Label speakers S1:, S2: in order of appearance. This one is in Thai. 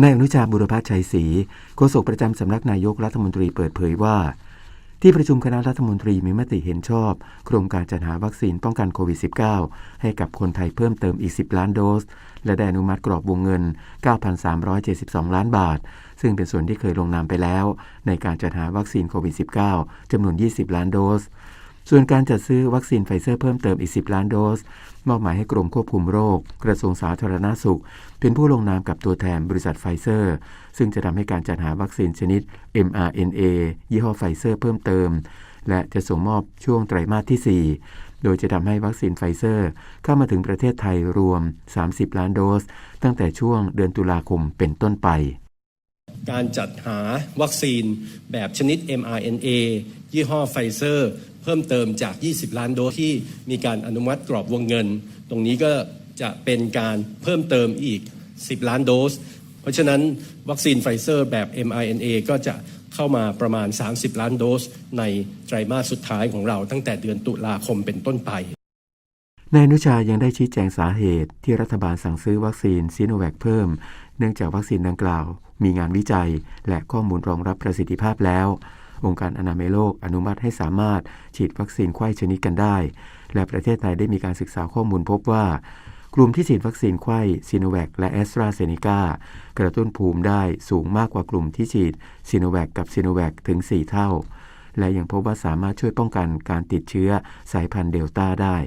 S1: นายอนุชาบุรพชัยศรีโฆษกประจำสำนักนายกรัฐมนตรีเปิดเผยว่า ที่ประชุมคณะรัฐมนตรีมีมติเห็นชอบ โครงการจัดหาวัคซีนป้องกันโควิด -19 ให้กับคนไทยเพิ่มเติมอีก 10 ล้านโดส และได้อนุมัติกรอบวงเงิน 9,372 ล้านบาท ซึ่งเป็นส่วนที่เคยลงนามไปแล้ว ในการจัดหาวัคซีนโควิด -19 จำนวน 20 ล้านโดส ส่วนการจัดซื้อวัคซีนไฟเซอร์เพิ่มเติมอีก 10 ล้านโดส มอบหมายให้กรมควบคุมโรค กระทรวงสาธารณาสุข เป็นผู้ลงนามกับตัวแทนบริษัทไฟเซอร์ ซึ่งจะทำให้การจัดหาวัคซีนชนิด mRNA ยี่ห้อไฟเซอร์เพิ่มเติม และจะส่งมอบช่วงไตรมาสที่ 4 โดยจะทำให้วัคซีนไฟเซอร์ เข้ามาถึงประเทศไทยรวม 30 ล้านโดส ตั้งแต่ช่วงเดือนตุลาคมเป็นต้นไป
S2: การจัดหาวัคซีนแบบชนิด mRNA ยี่ห้อไฟเซอร์ เพิ่มเติมจาก 20 ล้านโดสที่มีการอนุมัติกรอบวงเงิน ตรงนี้ก็จะเป็นการเพิ่มเติมอีก 10 ล้านโดส เพราะฉะนั้นวัคซีนไฟเซอร์แบบ mRNA ก็จะเข้ามาประมาณ 30 ล้านโดส ในไตรมาสสุดท้ายของเราตั้งแต่เดือนตุลาคมเป็นต้นไป
S1: นายนุชายังได้ชี้แจงสาเหตุที่รัฐบาลสั่งซื้อวัคซีนซีโนแวคเพิ่ม เนื่องจากวัคซีนดังกล่าว มีงานวิจัย และข้อมูลรองรับประสิทธิภาพแล้ว องค์การอนามัยโลกอนุมัติให้สามารถฉีดวัคซีนไข้ชนิดกันได้ และประเทศไทยได้มีการศึกษาข้อมูลพบว่า กลุ่มที่ฉีดวัคซีนไข้ซีโนแวคและแอสตราเซเนกากระตุ้นภูมิได้สูงมากกว่ากลุ่มที่ฉีดซีโนแวคกับซีโนแวคถึง 4 เท่า และยังพบว่าสามารถช่วยป้องกันการติดเชื้อสายพันธุ์เดลต้าได้